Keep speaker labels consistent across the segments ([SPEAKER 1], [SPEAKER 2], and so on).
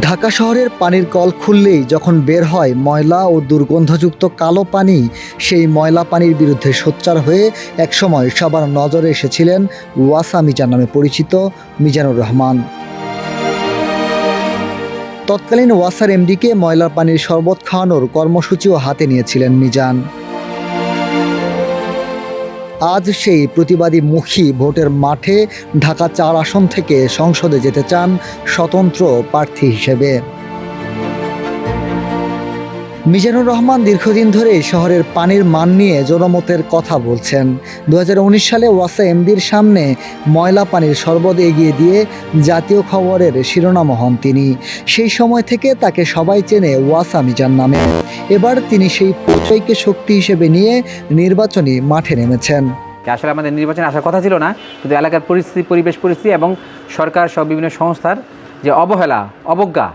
[SPEAKER 1] ঢাকা শহরের পানির কল খুললেই যখন বের হয় ময়লা ও দুর্গন্ধযুক্ত কালো পানি, সেই ময়লা পানির বিরুদ্ধে সোচ্চার হয়ে একসময় সবার নজরে এসেছিলেন ওয়াসা মিজান নামে পরিচিত মিজানুর রহমান। তৎকালীন ওয়াসার এমডিকে ময়লার পানির শরবত খাওয়ানোর কর্মসূচিও হাতে নিয়েছিলেন মিজান। আজ সেই প্রতিবাদী মুখী ভোটের মাঠে ঢাকা চার আসন থেকে সংসদে যেতে চান স্বতন্ত্র প্রার্থী হিসেবে। মিজানুর রহমান দীর্ঘদিন ধরে শহরের পানির মান নিয়ে জনমতের কথা বলছেন। দু হাজার উনিশ সালে ওয়াসা এমডির সামনে ময়লা পানির শরবত এগিয়ে দিয়ে জাতীয় খবরের শিরোনাম হন তিনি। সেই সময় থেকে তাকে সবাই চেনে ওয়াসা মিজান নামে। এবার তিনি সেই পরিচয়কে শক্তি হিসেবে নিয়ে নির্বাচনী মাঠে নেমেছেন।
[SPEAKER 2] আসলে আমাদের নির্বাচনে আসার কথা ছিল না, কিন্তু এলাকার পরিস্থিতি, পরিবেশ পরিস্থিতি এবং সরকার সব বিভিন্ন সংস্থার যে অবহেলা, অবজ্ঞা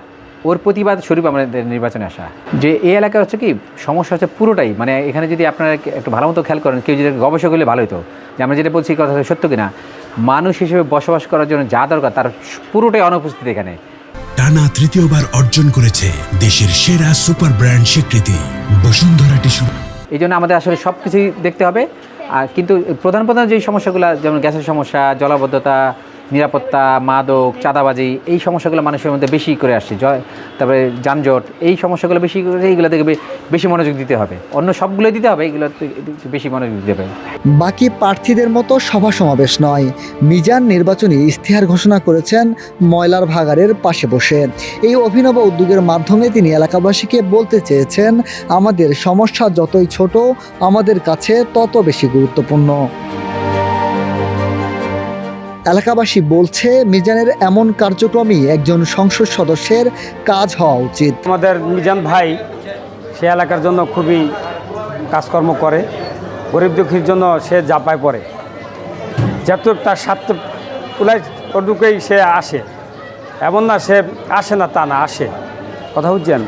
[SPEAKER 2] ওর প্রতিবাদ স্বরূপ আমাদের নির্বাচনে আসা। যে এই এলাকা হচ্ছে কি সমস্যা হচ্ছে পুরোটাই। মানে এখানে যদি আপনারা একটু ভালো মতো খেয়াল করেন কেউ যদি গবেষক হলে ভালো হতো যে আমরা যেটা বলছি কথা সত্য কিনা মানুষ হিসেবে বসবাস করার জন্য যা দরকার তার পুরোটাই অনুপস্থিত এখানে।
[SPEAKER 3] টানা তৃতীয়বার অর্জন করেছে দেশের সেরা সুপার ব্র্যান্ড স্বীকৃতি বসুন্ধরা টিস্যু।
[SPEAKER 2] এই জন্য আমাদের আসলে সব কিছুই দেখতে হবে। আর কিন্তু প্রধান প্রধান যেই সমস্যাগুলো যেমন গ্যাসের সমস্যা জলাবদ্ধতা নিরাপত্তা, মাদক, চাঁদাবাজি, এই সমস্যাগুলো মানুষের মধ্যে বেশি করে আসছে। জয়, তারপরে যানজট, এই সমস্যাগুলো বেশি করে, এইগুলো থেকে বেশি মনোযোগ দিতে হবে। অন্য সবগুলোই দিতে হবে, এগুলো বেশি মনোযোগ দিতে হবে।
[SPEAKER 1] বাকি প্রার্থীদের মতো সভা সমাবেশ নয়, মিজান নির্বাচনী ইস্তেহার ঘোষণা করেছেন ময়লার ভাগাড়ের পাশে বসে। এই অভিনব উদ্যোগের মাধ্যমে তিনি এলাকাবাসীকে বলতে চেয়েছেন, আমাদের সমস্যা যতই ছোট, আমাদের কাছে তত বেশি গুরুত্বপূর্ণ। এলাকাবাসী বলছে, মিজানের এমন কার্যক্রমই একজন সংসদ সদস্যের কাজ হওয়া উচিত।
[SPEAKER 4] আমাদের মিজান ভাই, সে এলাকার জন্য খুবই কাজকর্ম করে। গরিব দুঃখীর জন্য সে জাপায় পড়ে। যতটুক তার স্বার্থ কুলাই ততটুকুই সে আসে। এমন না সে আসে না, তা না, আসে। কথা বুঝছেন?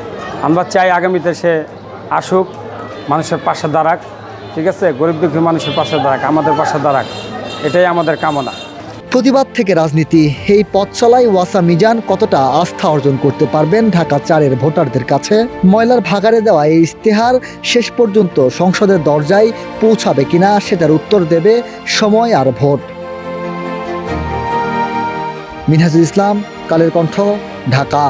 [SPEAKER 4] আমরা চাই আগামীতে সে আসুক, মানুষের পাশে দাঁড়াক। ঠিক আছে? গরিব দুঃখী মানুষের পাশে দাঁড়াক, আমাদের পাশে দাঁড়াক। এটাই আমাদের কামনা।
[SPEAKER 1] প্রতিবাদ থেকে রাজনীতি। এই পথ চলায় ওয়াসা মিজান কতটা আস্থা অর্জন করতে পারবেন ঢাকা চারের ভোটারদের কাছে? ময়লার ভাগারে দেওয়া এই ইস্তেহার শেষ পর্যন্ত সংসদের দরজায় পৌঁছাবে কিনা সেটার উত্তর দেবে সময় আর ভোট। মিনহাজুল ইসলাম, কালের কণ্ঠ, ঢাকা।